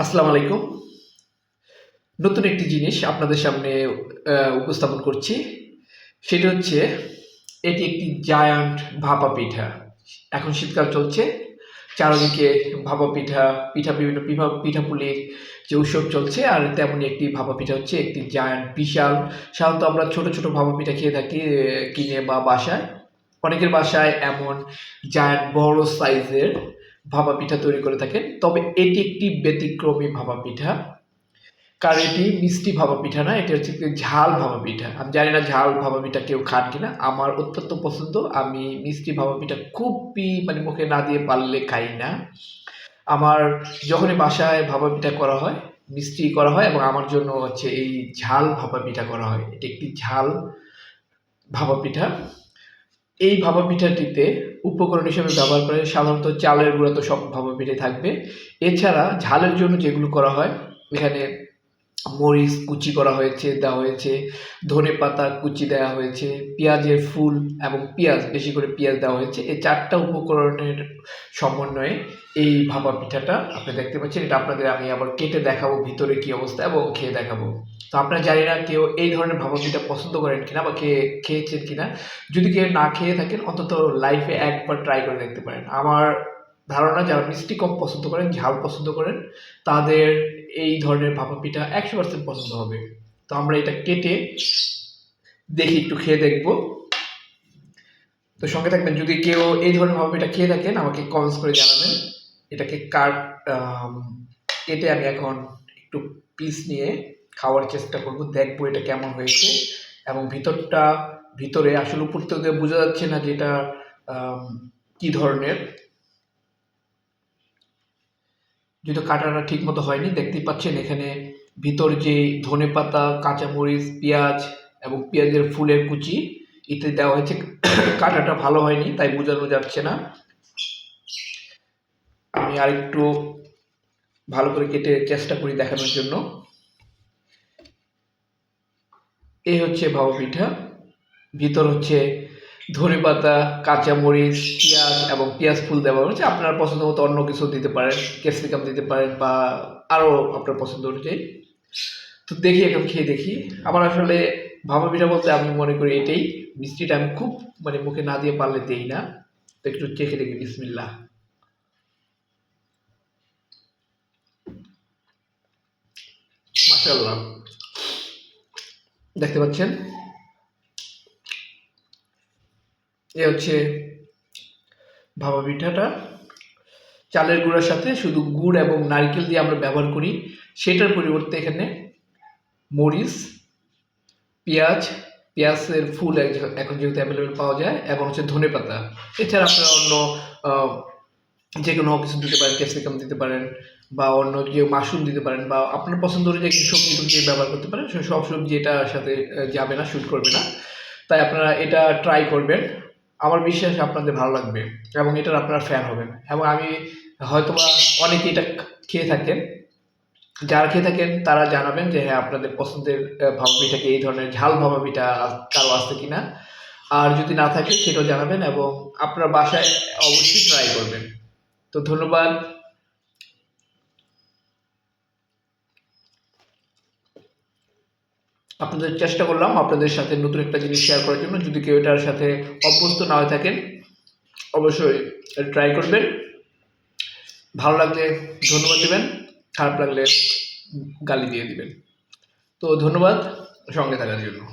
আসসালামু আলাইকুম। নতুন একটি জিনিস আপনাদের সামনে উপস্থাপন করছি। সেটা হচ্ছে, এটি একটি জায়ান্ট ভাপা পিঠা। এখন শীতকাল চলছে, চারদিকে ভাপা পিঠা পিঠা বিভিন্ন পিঠা, পিঠাপুলির যে উৎসব চলছে, আর তেমনই একটি ভাপা পিঠা হচ্ছে একটি জায়ান্ট বিশাল। সাধারণত আমরা ছোট ছোট ভাপা পিঠা খেয়ে থাকি কিনে বা বাসায়। অনেকের বাসায় এমন জায়ান্ট বড় সাইজের ভাপা পিঠা তৈরি করে থাকেন। তবে এটি একটি ব্যতিক্রমী ভাপা পিঠা কারণ এটি মিষ্টি ভাপা পিঠা না, এটি হচ্ছে ঝাল ভাপা পিঠা আমি জানি না ঝাল ভাপা পিঠা কেউ খান কিনা। আমার অত্যন্ত পছন্দ। আমি মিষ্টি ভাপা পিঠা খুবই মানে মুখে না দিয়ে পারলে খাই না। আমার যখনই বাসায় ভাপা পিঠা করা হয়, মিষ্টি করা হয় এবং আমার জন্য হচ্ছে এই ঝাল ভাপা পিঠা করা হয়। এটি একটি ঝাল ভাপা পিঠা এই ভাপা পিঠাটিতে উপকরণ হিসেবে ব্যবহার করে সাধারণত চালের গুঁড়া তো সব ভাপা পিঠে থাকবে। এছাড়া ঝালের জন্য যেগুলো করা হয়, এখানে মরিচ কুচি করা হয়েছে, দেওয়া হয়েছে, ধনে পাতা কুচি দেওয়া হয়েছে, পেঁয়াজের ফুল এবং পেঁয়াজ, বেশি করে পেঁয়াজ দেওয়া হয়েছে। এই চারটা উপকরণের সমন্বয়ে এই ভাপা পিঠাটা আপনি দেখতে পাচ্ছেন। এটা আপনাদের আমি আবার কেটে দেখাবো ভিতরে কি অবস্থা এবং খেয়ে দেখাবো। তো আপনারা জানি না কেউ এই ধরনের ভাপা পছন্দ করেন কিনা বা খেয়ে খেয়েছেন কিনা। যদি কেউ না খেয়ে থাকেন, অন্তত লাইফে একবার ট্রাই করে দেখতে পারেন। আমার ধারণা, যারা মিষ্টি কম পছন্দ করেন, ঝাল পছন্দ করেন, তাদের এই ধরনের ভাপা একশো পার্সেন্ট পছন্দ হবে। তো আমরা এটা কেটে দেখি, একটু খেয়ে দেখব। তো সঙ্গে থাকবেন, যদি কেউ এই ধরনের ভাপা খেয়ে থাকেন, আমাকে কমেন্টস করে জানাবেন। এটাকে কাট কেটে আমি এখন একটু পিস নিয়ে খাওয়ার চেষ্টা করব দেখব এটা কেমন হয়েছে। এবং ভিতরটা, ভিতরে আসলে উপর থেকে বোঝা যাচ্ছে না যে এটা কি ধরনের। যেহেতু কাটাটা ঠিক মতো হয়নি, দেখতেই পাচ্ছেন এখানে ভিতর যে ধনে পাতা, কাঁচামরিচ, পেঁয়াজ এবং পেঁয়াজের ফুলের কুচি ইত্যাদি দেওয়া হয়েছে। কাটাটা ভালো হয়নি, তাই বোঝানো যাচ্ছে না। আমি আরেকটু ভালো করে কেটে চেষ্টা করি দেখানোর জন্য। এই হচ্ছে ভাপা পিঠা। ভিতর হচ্ছে ধনে পাতা কাঁচামরিচ, পেঁয়াজ এবং পেঁয়াজ ফুল দেওয়া হচ্ছে আপনার পছন্দ মতো অন্য কিছু দিতে পারেন, ক্যাপসিকাম দিতে পারেন বা আরও আপনার পছন্দ অনুযায়ী। তো দেখি, এখন খেয়ে দেখি। আমার আসলে ভাপা পিঠা বলতে আমি মনে করি এটাই। মিষ্টিটা আমি খুব মানে মুখে না দিয়ে পারলে দেই না। তো একটু চেখে দেখি, বিসমিল্লাহ। মাশাআল্লাহ। দেখতে পাচ্ছেন? এ হচ্ছে ভাপা পিঠাটা। চালের গুঁড়ার সাথে শুধু গুড় এবং নারকেল দিয়ে আমরা ব্যবহার করি। সেটার পরিবর্তে এখানে মরিচ, পেঁয়াজ, পেঁয়াজের ফুল এখন যেহেতু অ্যাভেলেবেল পাওয়া যায়, এবং হচ্ছে ধনে পাতা এছাড়া আপনারা অন্য যে কোনো কিছু দিতে পারেন, ক্যাপসিকাম দিতে পারেন বা অন্য যে মাশরুম দিতে পারেন বা আপনার পছন্দ অনুযায়ী কিছু সবজি টবজি ব্যবহার করতে পারেন সব সবজি এটার সাথে যাবে না শ্যুট করবে না। তাই আপনারা এটা ট্রাই করবেন। আমার বিশ্বাস আপনাদের ভালো লাগবে এবং এটার আপনারা ফ্যান হবেন। এবং আমি হয়তোবা অনেকে এটা খেয়ে থাকেন। যারা খেয়ে থাকেন, তারা জানাবেন যে হ্যাঁ আপনাদের পছন্দের পিঠাকে এই ধরনের ঝাল পিঠা কারও আসছে কিনা। আর যদি না থাকে, সেটাও জানাবেন এবং আপনার বাসায় অবশ্যই ট্রাই করবেন। তো ধন্যবাদ। আপনাদের চেষ্টা করলাম আপনাদের সাথে নতুন একটা জিনিস শেয়ার করার জন্য। যদি কেউ এটার সাথে অভ্যস্ত না হয়ে থাকেন, অবশ্যই ট্রাই করবেন। ভালো লাগলে ধন্যবাদ দেবেন, খারাপ লাগলে গালি দিয়ে দিবেন। তো ধন্যবাদ, সঙ্গে থাকার জন্য।